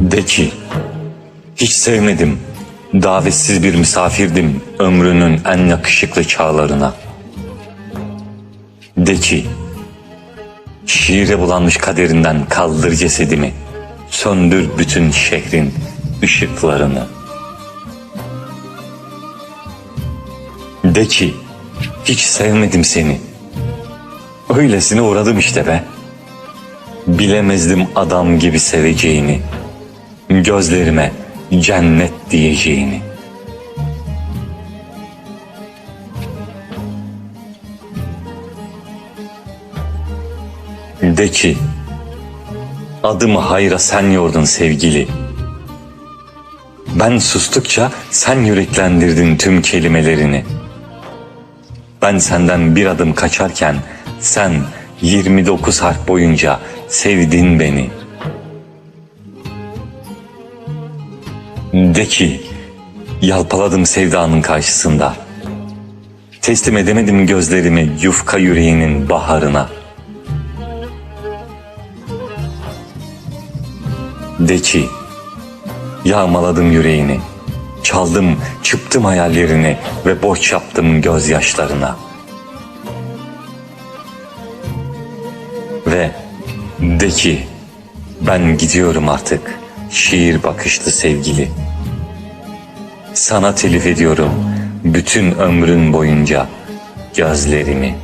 De ki, hiç sevmedim, davetsiz bir misafirdim ömrünün en yakışıklı çağlarına. De ki, şiire bulanmış kaderinden kaldır cesedimi, söndür bütün şehrin ışıklarını. De ki, hiç sevmedim seni, öylesine uğradım işte be. Bilemezdim adam gibi seveceğini, gözlerime cennet diyeceğini. De ki, adımı hayra sen yordun sevgili. Ben sustukça sen yüreklendirdin tüm kelimelerini. Ben senden bir adım kaçarken sen 29 harf boyunca sevdin beni. De ki yalpaladım sevdanın karşısında. Teslim edemedim gözlerimi yufka yüreğinin baharına. De ki yağmaladım yüreğini. Çaldım, çıptım hayallerini ve borç yaptım gözyaşlarına. Ve de ki ben gidiyorum artık şiir bakışlı sevgili. Sana telif ediyorum bütün ömrün boyunca gözlerimi.